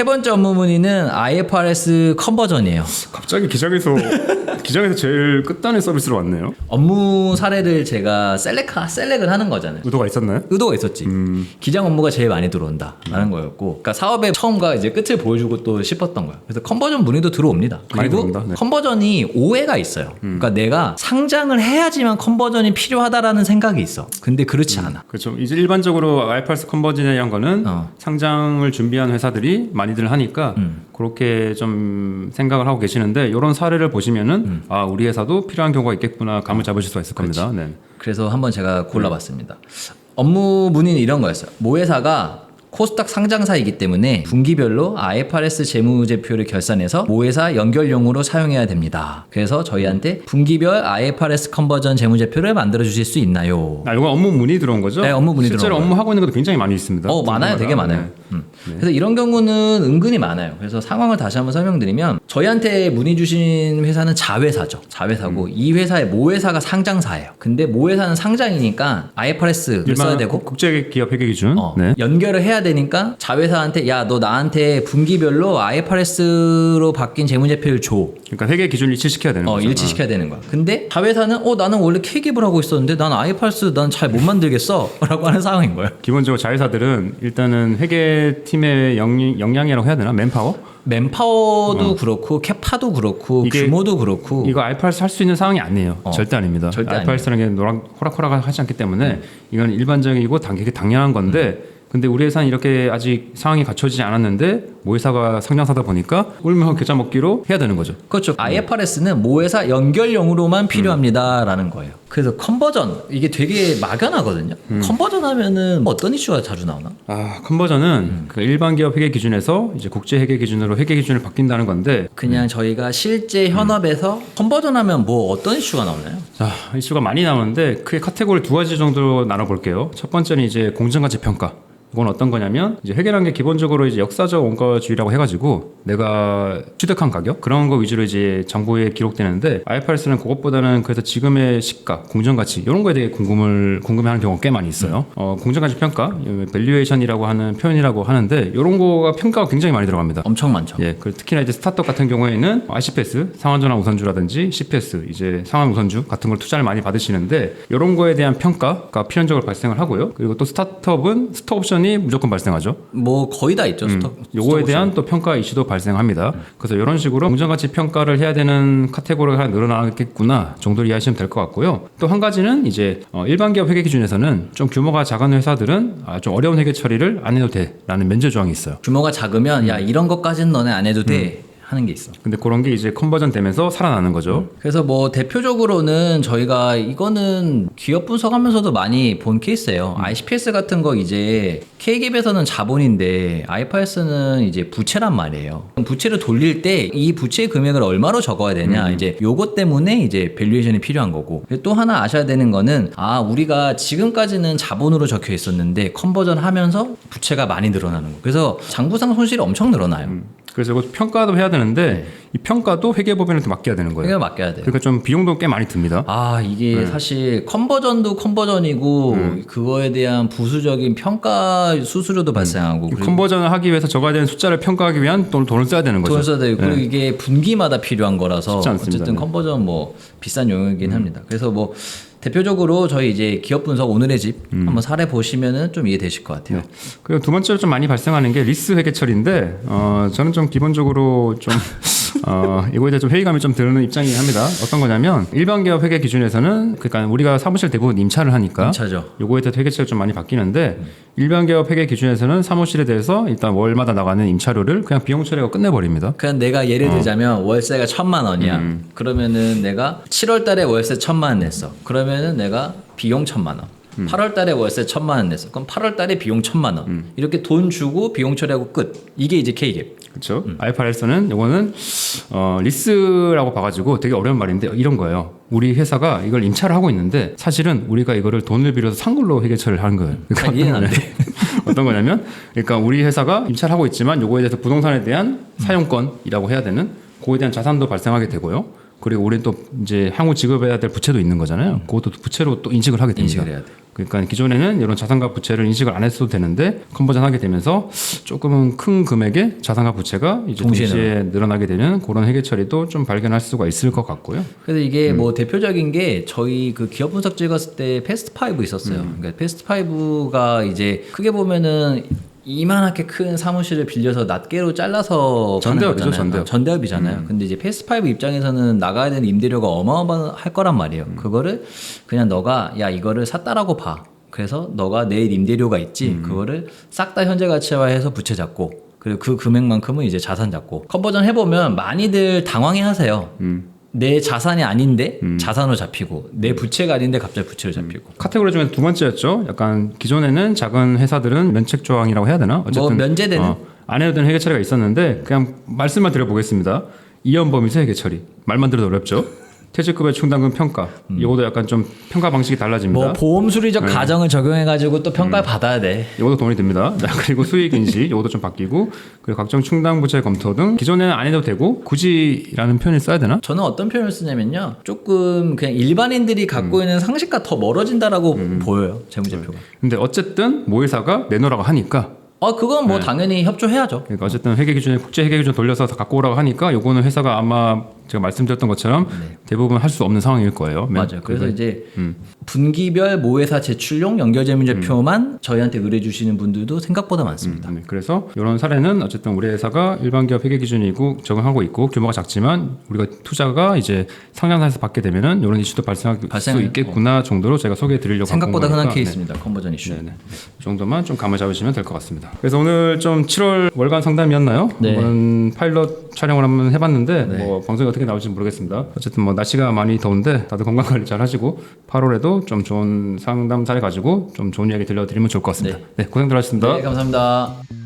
세 번째 업무 문의는 IFRS 컨버전이에요. 갑자기 기장에서 기장에서 제일 끝단의 서비스로 왔네요. 업무 사례를 제가 셀렉하, 셀렉을 하는 거잖아요. 의도가 있었나요? 의도가 있었지. 기장 업무가 제일 많이 들어온다라는 거였고, 그러니까 사업의 처음과 이제 끝을 보여주고 또 싶었던 거예요. 그래서 컨버전 문의도 들어옵니다. 그리고 네. 컨버전이 오해가 있어요. 그러니까 내가 상장을 해야지만 컨버전이 필요하다라는 생각이 있어. 근데 그렇지 않아. 그렇죠. 이제 일반적으로 IFRS 컨버전에 대한 거는 어. 상장을 준비한 회사들이 많이 들 하니까 음. 그렇게 좀 생각을 하고 계시는데 이런 사례를 보시면은 음. 아 우리 회사도 필요한 경우가 있겠구나 감을 잡으실 수가 있을 겁니다. 네. 그래서 한번 제가 골라봤습니다. 업무 문의는 이런 거였어요. 모 회사가 코스닥 상장사이기 때문에 분기별로 IFRS 재무제표를 결산해서 모 회사 연결용으로 사용해야 됩니다. 그래서 저희한테 분기별 IFRS 컨버전 재무제표를 만들어 주실 수 있나요? 아, 이거 업무 문의 들어온 거죠? 네, 업무 문의 실제로 들어온 업무 하고 있는 것도 굉장히 많이 있습니다. 어 많아요, 되게. 많아요. 네. 음. 그래서 이런 경우는 은근히 많아요. 그래서 상황을 다시 한번 설명드리면 저희한테 문의 주신 회사는 자회사죠. 자회사고 음. 이 회사의 모 회사가 상장사예요. 근데 모 회사는 상장이니까 IFRS를 써야 되고 국제 기업 회계 기준. 어, 네. 연결을 해야 되니까 자회사한테 야 너 나한테 분기별로 IFRS로 바뀐 재무제표를 줘. 그러니까 회계 기준을 일치시켜야 되는 어, 거죠. 일치시켜야 되는 거야. 근데 자회사는 어 나는 원래 K기업을 하고 있었는데 난 IFRS 난 잘 못 만들겠어라고 하는 상황인 거예요. 기본적으로 자회사들은 일단은 회계 팀의 영, 역량이라고 해야 되나? 맨파워? 맨파워도 그렇고 캐파도 그렇고 어. 규모도 그렇고 이거 IFRS 할수 있는 상황이 아니에요. 어. 절대 아닙니다. 절대 IFRS라는 게 노랑 호락호락하지 않기 때문에 이건 일반적이고 당연히 당연한 건데 근데 우리 회사는 이렇게 아직 상황이 갖춰지지 않았는데 모 회사가 상장사다 보니까 울면 겨자 먹기로 해야 되는 거죠. 그렇죠. IFRS는 모 회사 연결용으로만 필요합니다라는 거예요. 그래서 컨버전 이게 되게 막연하거든요. 컨버전 하면은 어떤 이슈가 자주 나오나? 아 컨버전은 그 일반 기업 회계 기준에서 이제 국제 회계 기준으로 회계 기준을 바뀐다는 건데 그냥 저희가 실제 현업에서 컨버전 하면 뭐 어떤 이슈가 나오나요? 자 이슈가 많이 나오는데 크게 카테고리 두 가지 정도로 나눠 볼게요. 첫 번째는 이제 공정가치 평가. 이건 어떤 거냐면 이제 회계라는 게 기본적으로 이제 역사적 원가주의라고 해가지고 내가 취득한 가격 그런 거 위주로 이제 정보에 기록되는데 IFRS는 그것보다는 그래서 지금의 시가, 공정가치 이런 거에 대해 궁금을 궁금해하는 경우가 꽤 많이 있어요. 어, 공정가치 평가, 밸류에이션이라고 하는 표현이라고 하는데 이런 거가 평가가 굉장히 많이 들어갑니다. 엄청 많죠. 예, 그 특히나 이제 스타트업 같은 경우에는 ICPS, 상환전환 우선주라든지 CPS, 이제 상환 우선주 같은 걸 투자를 많이 받으시는데 이런 거에 대한 평가가 필연적으로 발생을 하고요. 그리고 또 스타트업은 스톡 옵션 이 무조건 발생하죠. 뭐 거의 다 있죠. 스톡. 음, 요거에 대한 또 평가 이슈도 발생합니다. 그래서 이런 식으로 공정가치 평가를 해야 되는 카테고리가 늘어나겠구나 정도로 이해하시면 될 것 같고요. 또 한 가지는 이제 어, 일반 기업 회계 기준에서는 좀 규모가 작은 회사들은 아, 좀 어려운 회계 처리를 안 해도 돼라는 면제 조항이 있어요. 규모가 작으면 야 이런 것까지는 너네 안 해도 돼 하는 게 있어. 근데 그런 게 이제 컨버전 되면서 살아나는 거죠. 그래서 뭐 대표적으로는 저희가 이거는 기업 분석하면서도 많이 본 케이스예요. ICPS 같은 거 이제 K기업에서는 자본인데 IFRS는 이제 부채란 말이에요. 부채를 돌릴 때 이 부채 금액을 얼마로 적어야 되냐 이제 요것 때문에 이제 밸류에이션이 필요한 거고 또 하나 아셔야 되는 거는 아 우리가 지금까지는 자본으로 적혀 있었는데 컨버전 하면서 부채가 많이 늘어나는 거. 그래서 장부상 손실이 엄청 늘어나요. 그래서 이거 평가도 해야 되는데 이 평가도 회계법인한테 맡겨야 되는 거예요. 이거 맡겨야 돼요. 그러니까 좀 비용도 꽤 많이 듭니다. 아 이게 네. 사실 컨버전도 컨버전이고 음. 그거에 대한 부수적인 평가 수수료도 발생하고 이 그리고 컨버전을 하기 위해서 적어야 되는 숫자를 평가하기 위한 돈, 돈을 써야 되는 거죠. 돈을 써야 되고 네. 그리고 이게 분기마다 필요한 거라서 쉽지 않습니다. 어쨌든 네. 음. 컨버전 뭐 비싼 용어이긴 합니다. 그래서 뭐 대표적으로 저희 이제 기업 분석 오늘의 집 음. 한번 사례 보시면은 좀 이해되실 것 같아요. 그리고 두 번째로 좀 많이 발생하는 게 리스 회계처리인데 어, 저는 좀 기본적으로 좀 어, 이거에 대해 좀 회의감이 좀 드는 입장이긴 합니다. 어떤 거냐면 일반 기업 회계 기준에서는 그러니까 우리가 사무실 대부분 임차를 하니까 임차죠. 요거에 대해서 회계처리가 좀 많이 바뀌는데 일반 기업 회계 기준에서는 사무실에 대해서 일단 월마다 나가는 임차료를 그냥 비용 처리하고 끝내버립니다. 그냥 내가 예를 어. 들자면 월세가 천만 원이야. 음. 그러면은 내가 7월 달에 월세 천만 원 냈어. 그러면은 내가 비용 천만 원. 음. 8월 달에 월세 천만 원 냈어. 그럼 8월 달에 비용 천만 원. 음. 이렇게 돈 주고 비용 처리하고 끝. 이게 이제 K갭. 그렇죠. 음. IFRS는 요거는 어, 리스라고 봐가지고 되게 어려운 말인데 이런 거예요. 우리 회사가 이걸 임차를 하고 있는데 사실은 우리가 이거를 돈을 빌려서 산 걸로 회계 처리를 하는 거예요. 잘 이해는 안 돼. 어떤 거냐면, 그러니까 우리 회사가 임차를 하고 있지만 요거에 대해서 부동산에 대한 사용권이라고 해야 되는 그거에 대한 자산도 발생하게 되고요. 그리고 우리는 또 이제 향후 지급해야 될 부채도 있는 거잖아요. 그것도 부채로 또 인식을 하게 됩니다. 음. 인식을 해야 돼. 그러니까 기존에는 이런 자산과 부채를 인식을 안 했어도 되는데 컨버전 하게 되면서 조금은 큰 금액의 자산과 부채가 이제 동시에 동시에, 늘어나게 되는 그런 회계 처리도 좀 발견할 수가 있을 것 같고요. 그래서 이게 뭐 대표적인 게 저희 그 기업 분석 찍었을 때 패스트 5 있었어요. 그러니까 패스트 5가 이제 크게 보면은 이만하게 큰 사무실을 빌려서 낱개로 잘라서 전대업이죠. 전대업. 아, 전대업이잖아요. 근데 이제 패스트 5 입장에서는 나가야 되는 임대료가 어마어마할 거란 말이에요. 그거를 그냥 너가 야 이거를 샀다라고 봐. 그래서 너가 내일 임대료가 있지. 그거를 싹 다 현재 가치화해서 부채 잡고 그리고 그 금액만큼은 이제 자산 잡고 컨버전 해보면 많이들 당황해 하세요. 내 자산이 아닌데 자산으로 잡히고 내 부채가 아닌데 갑자기 부채로 잡히고 카테고리 중에 두 번째였죠. 약간 기존에는 작은 회사들은 면책 조항이라고 해야 되나? 뭐 면제되는? 어, 안 해도 되는 회계 처리가 있었는데 그냥 말씀만 드려보겠습니다. 이연범위세 회계 처리 말만 들어도 어렵죠. 퇴직급여 충당금 평가 이것도 약간 좀 평가 방식이 달라집니다. 뭐 보험 수리적 가정을 적용해 가지고 또 평가를 받아야 돼. 이것도 돈이 듭니다. 자, 그리고 수익 인식 이것도 좀 바뀌고 그리고 각종 충당 부채 검토 등 기존에는 안 해도 되고 굳이라는 표현을 써야 되나? 저는 어떤 표현을 쓰냐면요. 조금 그냥 일반인들이 갖고 있는 상식과 더 멀어진다라고 보여요. 재무제표가. 근데 어쨌든 모회사가 내놓으라고 하니까 아 그건 뭐 당연히 협조해야죠. 그러니까 어쨌든 회계 기준에 국제 회계 기준 돌려서 다 갖고 오라고 하니까 요거는 회사가 아마 제가 말씀드렸던 것처럼 대부분 할 수 없는 상황일 거예요. 맨- 맞아요. 그래서 이제 분기별 모회사 제출용 연결재무제표만 저희한테 의뢰 주시는 분들도 생각보다 많습니다. 네, 그래서 이런 사례는 어쨌든 우리 회사가 일반 기업 회계 기준이고 적용하고 있고 규모가 작지만 우리가 투자가 이제 상장사에서 받게 되면은 이런 이슈도 발생할 발생할- 수 있겠구나 정도로 제가 소개해 드리려고 생각보다 흔한 케이스입니다. 컨버전 이슈. 네, 네. 이 정도만 좀 감을 잡으시면 될 것 같습니다. 그래서 오늘 좀 7월 월간 상담이었나요? 네. 한번 파일럿 촬영을 한번 해봤는데 뭐 방송이 어떻게 나올지 모르겠습니다. 어쨌든 뭐 날씨가 많이 더운데 다들 건강 관리 잘 하시고 8월에도 좀 좋은 상담 사례 가지고 좀 좋은 이야기 들려드리면 좋을 것 같습니다. 네, 고생들 하셨습니다. 네, 감사합니다.